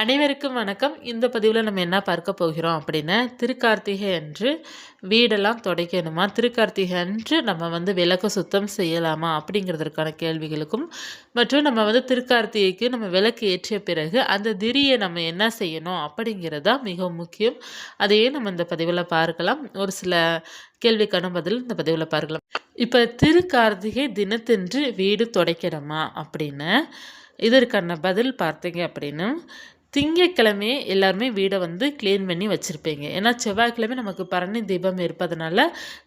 அனைவருக்கும் வணக்கம். இந்த பதிவில் நம்ம என்ன பார்க்க போகிறோம் அப்படின்னா திருக்கார்த்திகை அன்று வீடெல்லாம் துடைக்கணுமா? திருக்கார்த்திகை அன்று நம்ம வந்து விளக்கு சுத்தம் செய்யலாமா? அப்படிங்கிறதுக்கான கேள்விகளுக்கும் மற்றும் நம்ம வந்து திருக்கார்த்திகைக்கு நம்ம விளக்கு ஏற்றிய பிறகு அந்த திரியை நம்ம என்ன செய்யணும் அப்படிங்கிறதா மிகவும் முக்கியம். அதையே நம்ம இந்த பதிவில் பார்க்கலாம். ஒரு சில கேள்விக்கான பதில் இந்த பதிவில் பார்க்கலாம். இப்போ திருக்கார்த்திகை தினத்தன்று வீடு துடைக்கணுமா அப்படின்னு இதற்கான பதில் பார்த்தீங்க அப்படின்னு திங்கக்கிழமையே எல்லாருமே வீடை வந்து க்ளீன் பண்ணி வச்சுருப்பீங்க. ஏன்னா செவ்வாய்க்கிழமை நமக்கு பரணி தீபம் இருப்பதனால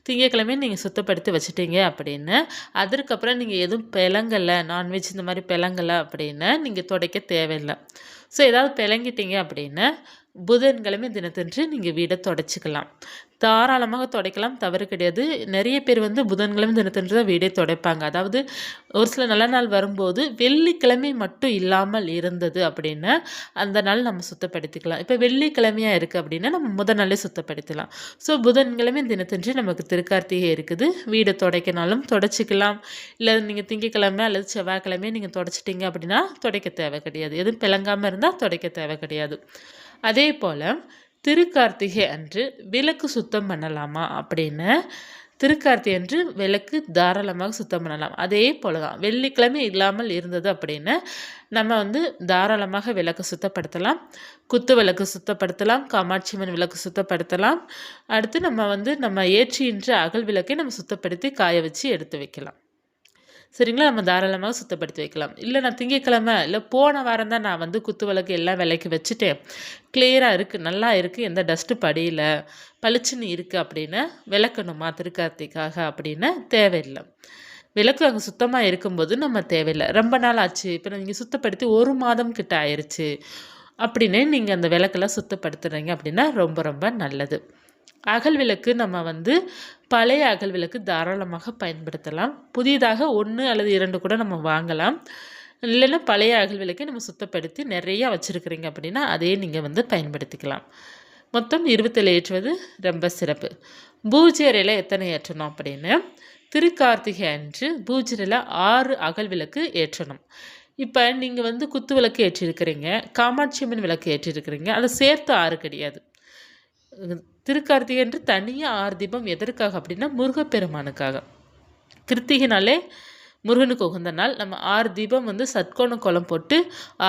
திங்கக்கிழமையே நீங்கள் சுத்தப்படுத்தி வச்சுட்டீங்க அப்படின்னு. அதற்கப்புறம் நீங்கள் எதுவும் பிளங்கலை நான்வெஜ் இந்த மாதிரி பிளங்கலை அப்படின்னு நீங்கள் துடைக்க தேவையில்லை. ஸோ ஏதாவது பிளங்கிட்டீங்க அப்படின்னு புதன்கிழமை தினத்தன்று நீங்கள் வீடை தொடச்சிக்கலாம். தாராளமாக துடைக்கலாம் தவறு கிடையாது. நிறைய பேர் வந்து புதன்கிழமை தினத்தன்று தான் வீடே துடைப்பாங்க. அதாவது ஒரு சில நல்ல நாள் வரும்போது வெள்ளிக்கிழமை மட்டும் இல்லாமல் இருந்தது அப்படின்னா அந்த நாள் நம்ம சுத்தப்படுத்திக்கலாம். இப்போ வெள்ளிக்கிழமையாக இருக்குது அப்படின்னா நம்ம முதல் நாளே சுத்தப்படுத்தலாம். ஸோ புதன்கிழமை தினத்தன்று நமக்கு திருக்கார்த்திகை இருக்குது. வீடை துடைக்கினாலும் தொடச்சிக்கலாம். இல்லை நீங்கள் திங்கக்கிழமை அல்லது செவ்வாய்க்கிழமையே நீங்கள் தொடச்சிட்டிங்க அப்படின்னா துடைக்க தேவை கிடையாது. எதுவும் பிளங்காமல் இருந்தால் துடைக்க தேவை கிடையாது. அதே போல் திருக்கார்த்திகை அன்று விளக்கு சுத்தம் பண்ணலாமா அப்படின்னு திருக்கார்த்திகை அன்று விளக்கு தாராளமாக சுத்தம் பண்ணலாம். அதே போல தான் வெள்ளிக்கிழமை இல்லாமல் இருந்தது அப்படின்னு நம்ம வந்து தாராளமாக விளக்கு சுத்தப்படுத்தலாம். குத்து விளக்கு சுத்தப்படுத்தலாம் காமாட்சி அம்மன் விளக்கு சுத்தப்படுத்தலாம். அடுத்து நம்ம வந்து நம்ம ஏற்றின்ற அகல் விளக்கை நம்ம சுத்தப்படுத்தி காய வச்சு எடுத்து வைக்கலாம். சரிங்களா? நம்ம தாராளமாக சுத்தப்படுத்தி வைக்கலாம். இல்லை நான் திங்கக்கிழமை இல்லை போன வாரம் தான் நான் வந்து குத்து விளக்கு எல்லாம் விலைக்கு வச்சுட்டேன் கிளியராக இருக்குது நல்லா இருக்குது எந்த டஸ்ட்டு படியில் பளிச்சுன்னு இருக்குது அப்படின்னு விளக்கணுமா திருக்கார்த்திக்காக அப்படின்னு தேவையில்லை. விளக்கு அங்கே சுத்தமாக இருக்கும்போது நம்ம தேவையில்லை. ரொம்ப நாள் ஆச்சு. இப்போ நீங்கள் சுத்தப்படுத்தி ஒரு மாதம் கிட்ட ஆயிடுச்சு அப்படின்னு நீங்கள் அந்த விளக்கெல்லாம் சுத்தப்படுத்துகிறீங்க அப்படின்னா ரொம்ப ரொம்ப நல்லது. அகல் விளக்கு நம்ம வந்து பழைய அகல் விளக்கு தாராளமாக பயன்படுத்தலாம். புதிதாக ஒன்று அல்லது இரண்டு கூட நம்ம வாங்கலாம். இல்லைன்னா பழைய அகல் விளக்கை நம்ம சுத்தப்படுத்தி நிறையா வச்சுருக்கிறீங்க அப்படின்னா அதையே நீங்கள் வந்து பயன்படுத்திக்கலாம். மொத்தம் இருபத்தேழு ஏற்றுவது ரொம்ப சிறப்பு. பூஜை அறையில் எத்தனை ஏற்றணும் அப்படின்னு? திருக்கார்த்திகை அன்று பூஜை ஆறு அகல் விளக்கு ஏற்றணும். இப்போ நீங்கள் வந்து குத்து விளக்கு ஏற்றிருக்கிறீங்க காமாட்சி அம்மன் விளக்கு ஏற்றிருக்கிறீங்க அதை சேர்த்து ஆறு கிடையாது. திருக்கார்த்திகை என்று தனியாக ஆறு தீபம் எதற்காக அப்படின்னா முருகப்பெருமானுக்காக. கிருத்திகைனாலே முருகனுக்கு உகந்த நாள். நம்ம ஆறு தீபம் வந்து சத்கோண கோலம் போட்டு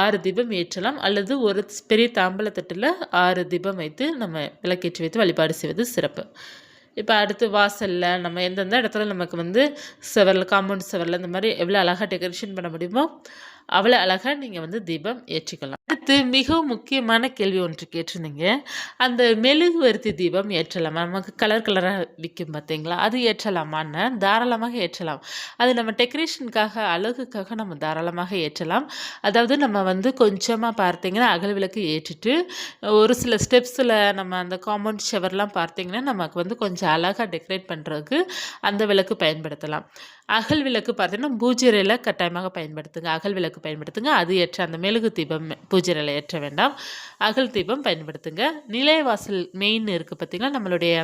ஆறு தீபம் ஏற்றலாம். அல்லது ஒரு பெரிய தாம்பலத்தட்டில் ஆறு தீபம் வைத்து நம்ம விளக்கேற்றி வைத்து வழிபாடு செய்வது சிறப்பு. இப்போ அடுத்து வாசலில் நம்ம எந்தெந்த இடத்துல நமக்கு வந்து செவரில் காம்பவுண்ட் செவரில் இந்த மாதிரி எவ்வளோ அழகாக டெக்கரேஷன் பண்ண முடியுமோ அவ்வளோ அழகாக நீங்கள் வந்து தீபம் ஏற்றிக்கலாம். அடுத்து மிகவும் முக்கியமான கேள்வி ஒன்று கேட்டிருந்தீங்க. அந்த மெழுகுவர்த்தி தீபம் ஏற்றலாமா? நமக்கு கலர் கலராக விற்கும் பார்த்தீங்களா? அது ஏற்றலாமான்னு தாராளமாக ஏற்றலாம். அது நம்ம டெக்கரேஷனுக்காக அழகுக்காக நம்ம தாராளமாக ஏற்றலாம். அதாவது நம்ம வந்து கொஞ்சமாக பார்த்தீங்கன்னா அகல் விளக்கு ஏற்றிட்டு ஒரு சில ஸ்டெப்ஸில் நம்ம அந்த காம்பவுண்ட் ஷவர்லாம் பார்த்தீங்கன்னா நமக்கு வந்து கொஞ்சம் அழகாக டெக்கரேட் பண்ணுறதுக்கு அந்த விளக்கு பயன்படுத்தலாம். அகல் விளக்கு பார்த்தீங்கன்னா பூஜைறையில் கட்டாயமாக பயன்படுத்துங்க. அகல் விளக்கு பயன்படுத்துங்க. அது ஏற்ற அந்த மெழுகு தீபம் பூஜைறையில் ஏற்ற வேண்டாம். அகல் தீபம் பயன்படுத்துங்க. நிலைவாசல் மெயின் இருக்குது பார்த்திங்கன்னா நம்மளுடைய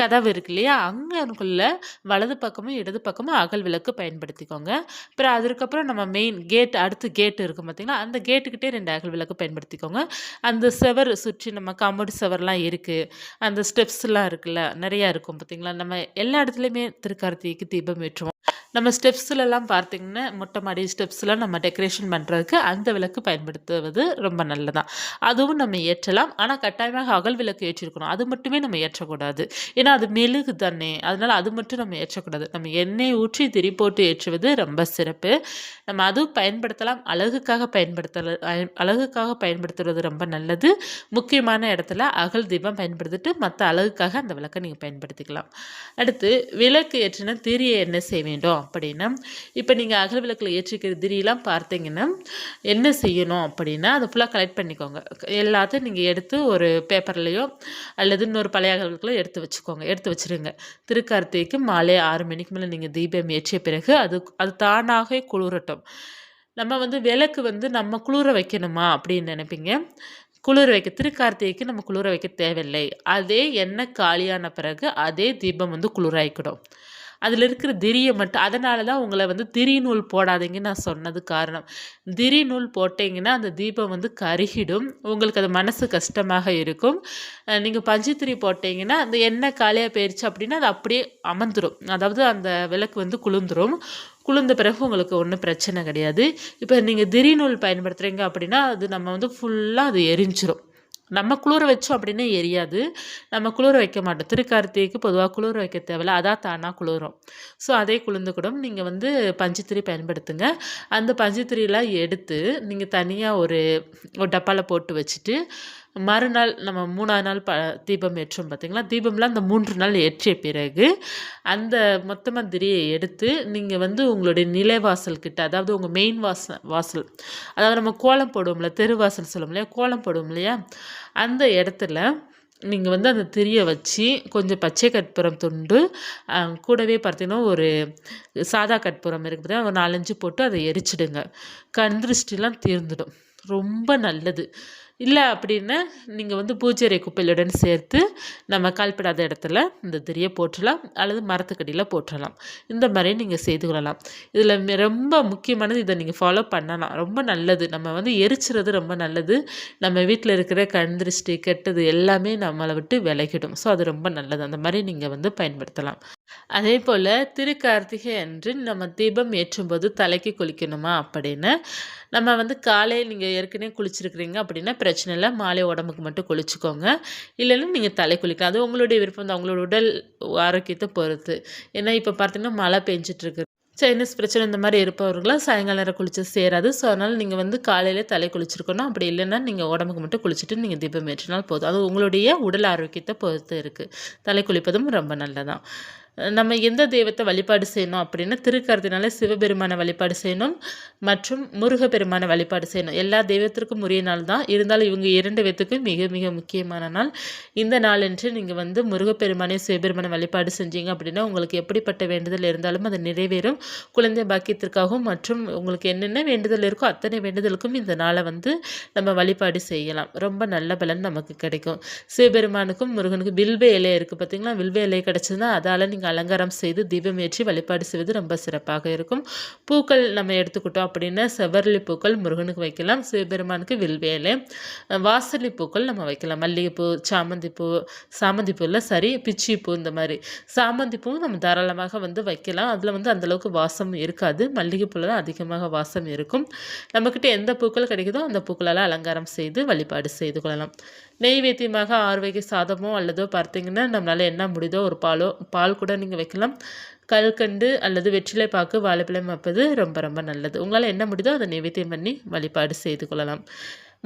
கதவு இருக்கு இல்லையா? அங்கேக்குள்ள வலது பக்கமும் இடது பக்கமும் அகல் விளக்கு பயன்படுத்திக்கோங்க. அப்புறம் அதுக்கப்புறம் நம்ம மெயின் கேட் அடுத்து கேட் இருக்கும் பார்த்திங்கன்னா அந்த கேட்டுக்கிட்டே ரெண்டு அகல் விளக்கு பயன்படுத்திக்கோங்க. அந்த செவர் சுற்றி நம்ம காம்பவுண்ட் செவர்லாம் இருக்குது அந்த ஸ்டெப்ஸ்லாம் இருக்குல்ல நிறையா இருக்கும் பார்த்திங்களா? நம்ம எல்லா இடத்துலையுமே திருக்கார்த்திகைக்கு தீபம் ஏற்றுவோம். நம்ம ஸ்டெப்ஸ்லலாம் பார்த்திங்கன்னா மொட்டை மாடி ஸ்டெப்ஸ்லாம் நம்ம டெக்கரேஷன் பண்ணுறதுக்கு அந்த விளக்கு பயன்படுத்துவது ரொம்ப நல்லதான் அதுவும் நம்ம ஏற்றலாம். ஆனால் கட்டாயமாக அகல் விளக்கு ஏற்றிருக்கணும். அது மட்டுமே நம்ம ஏற்றக்கூடாது. ஏன்னா அது மெழுகு தானே. அதனால் அது மட்டும் நம்ம ஏற்றக்கூடாது. நம்ம எண்ணெய் ஊற்றி திரி போட்டு ஏற்றுவது ரொம்ப சிறப்பு. நம்ம அதுவும் பயன்படுத்தலாம். அழகுக்காக பயன்படுத்த அழகுக்காக பயன்படுத்துவது ரொம்ப நல்லது. முக்கியமான இடத்துல அகல் தீபம் பயன்படுத்திட்டு மற்ற அழகுக்காக அந்த விளக்கை நீங்கள் பயன்படுத்திக்கலாம். அடுத்து விளக்கு ஏற்றின திரியை என்ன செய்ய வேண்டும்? அப்படின்னா இப்போ நீங்கள் அகல் விளக்கில் ஏற்றிக்கிற திரியெலாம் பார்த்தீங்கன்னா என்ன செய்யணும் அப்படின்னா அதை ஃபுல்லாக கலெக்ட் பண்ணிக்கோங்க. எல்லாத்தையும் நீங்கள் எடுத்து ஒரு பேப்பர்லேயோ அல்லது இன்னொரு பழைய அகல்களோ எடுத்து வச்சுக்கோங்க. எடுத்து வச்சுருங்க. திருக்கார்த்திகைக்கு மாலை ஆறு மணிக்கு மேலே நீங்கள் தீபம் ஏற்றிய பிறகு அது அது தானாகவே குளிரட்டும். நம்ம வந்து விளக்கு வந்து நம்ம குளிர வைக்கணுமா அப்படின்னு நினைப்பீங்க? குளிர வைக்க திருக்கார்த்திகைக்கு நம்ம குளிர வைக்க தேவையில்லை. அதே எண்ணெய் காலியான பிறகு அதே தீபம் வந்து குளிராயிக்கிடும். அதில் இருக்கிற திரியை மட்டும் அதனால தான் உங்களை வந்து திரி நூல் போடாதீங்கன்னு நான் சொன்னது காரணம். திரி நூல் போட்டிங்கன்னா அந்த தீபம் வந்து கருகிடும். உங்களுக்கு அது மனசு கஷ்டமாக இருக்கும். நீங்கள் பஞ்சுத்திரி போட்டிங்கன்னா அந்த எண்ணெய் காலியாக போயிடுச்சு அப்படின்னா அது அப்படியே அமர்ந்துடும் அதாவது அந்த விளக்கு வந்து குளிர்ந்துடும் குளிர்ந்த பிறகு உங்களுக்கு ஒன்றும் பிரச்சனை கிடையாது. இப்போ நீங்கள் திரி நூல் பயன்படுத்துகிறீங்க அப்படின்னா அது நம்ம வந்து ஃபுல்லாக அது எரிஞ்சிரும். நம்ம குளிர வச்சோம் அப்படின்னா எரியாது. நம்ம குளிர வைக்க மாட்டோம். திருக்கார்த்திகைக்கு பொதுவாக குளிர வைக்க தேவையில்ல. அதான் தானாக குளிரும். ஸோ அதே குளிர்ந்து கூட நீங்கள் வந்து பஞ்சுத்திரி பயன்படுத்துங்க. அந்த பஞ்சுத்திரியெலாம் எடுத்து நீங்கள் தனியாக ஒரு ஒரு டப்பாவில் போட்டு வச்சுட்டு மறுநாள் நம்ம மூணாவது நாள் ப தீபம் ஏற்றோம் பார்த்திங்களா தீபம்லாம் அந்த மூன்று நாள் ஏற்றிய பிறகு அந்த மொத்தமாக திரியை எடுத்து நீங்கள் வந்து உங்களுடைய நிலைவாசல் கிட்ட அதாவது உங்கள் மெயின் வாசல் வாசல் அதாவது நம்ம கோலம் போடுவோம்ல தெருவாசல் சொல்லுவோம் இல்லையா? கோலம் போடுவோம் இல்லையா? அந்த இடத்துல நீங்கள் வந்து அந்த திரியை வச்சு கொஞ்சம் பச்சை கற்பூரம் துண்டு கூடவே பார்த்தீங்கன்னா ஒரு சாதா கற்பூரம் இருக்குது பார்த்தீங்கன்னா ஒரு நாலஞ்சு போட்டு அதை எரிச்சிடுங்க. கண் திருஷ்டிலாம் தீர்ந்துடும். ரொம்ப நல்லது. இல்லை அப்படின்னா நீங்கள் வந்து பூஜை குப்பையிலுடன் சேர்த்து நம்ம கால்படாத இடத்துல இந்த திரியை போட்டுடலாம் அல்லது மரத்துக்கடியில் போட்டுடலாம் இந்த மாதிரி நீங்கள் செய்து கொள்ளலாம். இதில் ரொம்ப முக்கியமானது இதை நீங்கள் ஃபாலோ பண்ணலாம். ரொம்ப நல்லது. நம்ம வந்து எரிச்சுறது ரொம்ப நல்லது. நம்ம வீட்டில் இருக்கிற கண் திருஷ்டி கெட்டது எல்லாமே நம்மளை விட்டு விலகிடும். ஸோ அது ரொம்ப நல்லது. அந்த மாதிரி நீங்கள் வந்து பயன்படுத்தலாம். அதே போல் திருக்கார்த்திகை அன்று நம்ம தீபம் ஏற்றும்போது தலைக்கு குளிக்கணுமா அப்படின்னு நம்ம வந்து காலையில் நீங்கள் ஏற்கனவே குளிச்சிருக்கிறீங்க அப்படின்னா பிரச்சனை இல்லை. மாலை உடம்புக்கு மட்டும் குளிச்சுக்கோங்க. இல்லைன்னா நீங்கள் தலை குளிக்கலாம். அது உங்களுடைய விருப்பம் தான். உங்களோட உடல் ஆரோக்கியத்தை பொறுத்து. ஏன்னா இப்போ பார்த்தீங்கன்னா மழை பெஞ்சிட்ருக்கு. சைனஸ் பிரச்சனை இந்த மாதிரி இருப்பவர்களாம் சாயங்காலம் நேரம் குளிச்சு சேராது. ஸோ அதனால் நீங்கள் வந்து காலையிலே தலை குளிச்சிருக்கணும். அப்படி இல்லைன்னா நீங்கள் உடம்புக்கு மட்டும் குளிச்சுட்டு நீங்கள் தீபம் ஏற்றினால் போதும். அது உங்களுடைய உடல் ஆரோக்கியத்தை பொறுத்து இருக்குது தலை குளிப்பதும் ரொம்ப நல்லதான். நம்ம எந்த தெய்வத்தை வழிபாடு செய்யணும் அப்படின்னா திருக்கறதுனால சிவபெருமானை வழிபாடு செய்யணும் மற்றும் முருகப்பெருமானை வழிபாடு செய்யணும். எல்லா தெய்வத்திற்கும் உரிய நாள் தான். இருந்தாலும் இவங்க இரண்டு பேத்துக்கும் மிக மிக முக்கியமான நாள். இந்த நாளன்று நீங்கள் வந்து முருகப்பெருமானை சிவபெருமானை வழிபாடு செஞ்சீங்க அப்படின்னா உங்களுக்கு எப்படிப்பட்ட வேண்டுதல் இருந்தாலும் அது நிறைவேறும். குழந்தை பாக்கியத்திற்காகவும் மற்றும் உங்களுக்கு என்னென்ன வேண்டுதல் இருக்கோ அத்தனை வேண்டுதலுக்கும் இந்த நாளை வந்து நம்ம வழிபாடு செய்யலாம். ரொம்ப நல்ல பலன் நமக்கு கிடைக்கும். சிவபெருமானுக்கும் முருகனுக்கும் வில்வே இலை இருக்குது பார்த்தீங்களா வில்வே இலை கிடச்சதுன்னா அதால் நீங்கள் அலங்காரம் செய்து தீபம் ஏற்றி வழிபாடு செய்வது ரொம்ப சிறப்பாக இருக்கும். பூக்கள் நம்ம எடுத்துக்கிட்டோம் அப்படின்னா செவ்வரளி பூக்கள் முருகனுக்கு வைக்கலாம் சிவபெருமானுக்கு வில்வேலை வாசலி பூக்கள் நம்ம வைக்கலாம். மல்லிகைப்பூ சாமந்தி பூ சாமந்தி பூவில் சரி பிச்சி பூ இந்த மாதிரி. சாமந்தி நம்ம தாராளமாக வந்து வைக்கலாம். அதில் வந்து அந்தளவுக்கு வாசம் இருக்காது. மல்லிகைப்பூவில் தான் அதிகமாக வாசம் இருக்கும். நம்மக்கிட்ட எந்த பூக்கள் கிடைக்குதோ அந்த பூக்களால் அலங்காரம் செய்து வழிபாடு செய்து கொள்ளலாம். நெய்வேத்தியமாக ஆறு வகை சாதமோ அல்லதோ பார்த்தீங்கன்னா நம்மளால் என்ன முடியுதோ ஒரு பாலோ பால் கூட நீங்கள் வைக்கலாம். கல்கண்டு அல்லது வெற்றிலை பாக்கு வாழைப்பழம் வைப்பது ரொம்ப ரொம்ப நல்லது. உங்களால் என்ன முடியுதோ அதை நைவேத்தியம் பண்ணி வழிபாடு செய்து கொள்ளலாம்.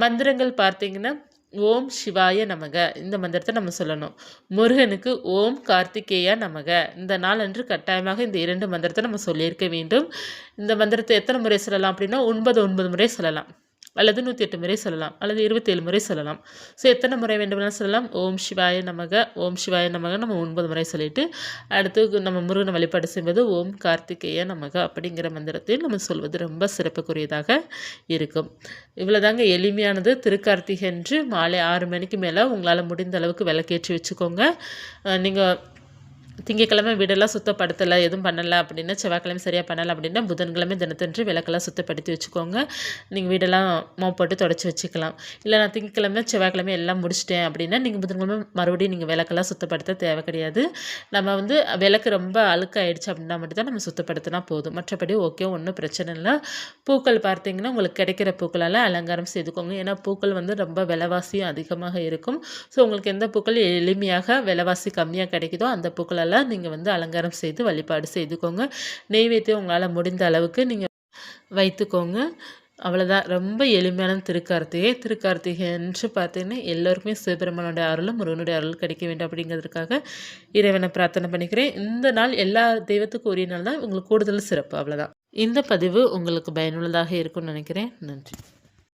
மந்திரங்கள் பார்த்தீங்கன்னா ஓம் சிவாய நமக. இந்த மந்திரத்தை நம்ம சொல்லணும். முருகனுக்கு ஓம் கார்த்திகேயா நமக. இந்த நாள் அன்று கட்டாயமாக இந்த இரண்டு மந்திரத்தை நம்ம சொல்லியிருக்க வேண்டும். இந்த மந்திரத்தை எத்தனை முறை சொல்லலாம் அப்படின்னா ஒன்பது ஒன்பது முறை சொல்லலாம். அல்லது நூற்றி எட்டு முறை சொல்லலாம் அல்லது இருபத்தேழு முறை சொல்லலாம். ஸோ எத்தனை முறை வேண்டுமானாலும் சொல்லலாம். ஓம் சிவாய நமக ஓம் சிவாய நமக நம்ம ஒன்பது முறை சொல்லிட்டு அடுத்து நம்ம முருகனை வழிபாடு செய்வது ஓம் கார்த்திகேய நமக அப்படிங்கிற மந்திரத்தை நம்ம சொல்வது ரொம்ப சிறப்புக்குரியதாக இருக்கும். இவ்வளோதாங்க எளிமையானது. திருக்கார்த்திகை என்று மாலை ஆறு மணிக்கு மேலே உங்களால் முடிந்த அளவுக்கு விளக்கேற்றி வச்சுக்கோங்க. நீங்கள் திங்கக்கிழமை வீடெல்லாம் சுத்தப்படுத்தலை எதுவும் பண்ணலை அப்படின்னா செவ்வாய்க்கிழமை சரியாக பண்ணலை அப்படின்னா புதன்கிழமை தினத்தன்று விளக்கெல்லாம் சுத்தப்படுத்தி வச்சுக்கோங்க. நீங்கள் வீடெல்லாம் மோ போட்டு தொடச்சி வச்சுக்கலாம். இல்லை நான் திங்கக்கிழமை செவ்வாய்க்கிழமை எல்லாம் முடிச்சிட்டேன் அப்படின்னா நீங்கள் புதன்கிழமை மறுபடியும் நீங்கள் விளக்கெல்லாம் சுத்தப்படுத்த தேவை கிடையாது. நம்ம வந்து விளக்கு ரொம்ப அழுக்காயிடுச்சு அப்படின்னா மட்டும்தான் நம்ம சுத்தப்படுத்தினா போதும். மற்றபடி ஓகே ஒன்றும் பிரச்சனை இல்லை. பூக்கள் பார்த்தீங்கன்னா உங்களுக்கு கிடைக்கிற பூக்களால் அலங்காரம் செய்துக்கோங்க. ஏன்னா பூக்கள் வந்து ரொம்ப விலைவாசியும் அதிகமாக இருக்கும். ஸோ உங்களுக்கு எந்த பூக்கள் எளிமையாக விலைவாசி கம்மியாக கிடைக்குதோ அந்த பூக்களால் பூக்களால் நீங்கள் வந்து அலங்காரம் செய்து வழிபாடு செய்துக்கோங்க. நெய்வேத்தியம் உங்களால் முடிந்த அளவுக்கு நீங்கள் வைத்துக்கோங்க. அவ்வளோதான் ரொம்ப எளிமையான திருக்கார்த்திகை. திருக்கார்த்திகை என்று பார்த்தீங்கன்னா எல்லோருக்குமே சிவபெருமானுடைய அருளும் முருகனுடைய அருள் கிடைக்க வேண்டும் அப்படிங்கிறதுக்காக இறைவனை பிரார்த்தனை பண்ணிக்கிறேன். இந்த நாள் எல்லா தெய்வத்துக்கும் உரிய நாள் தான். உங்களுக்கு கூடுதல் சிறப்பு. அவ்வளோதான் இந்த பதிவு உங்களுக்கு பயனுள்ளதாக இருக்கும்னு நினைக்கிறேன். நன்றி.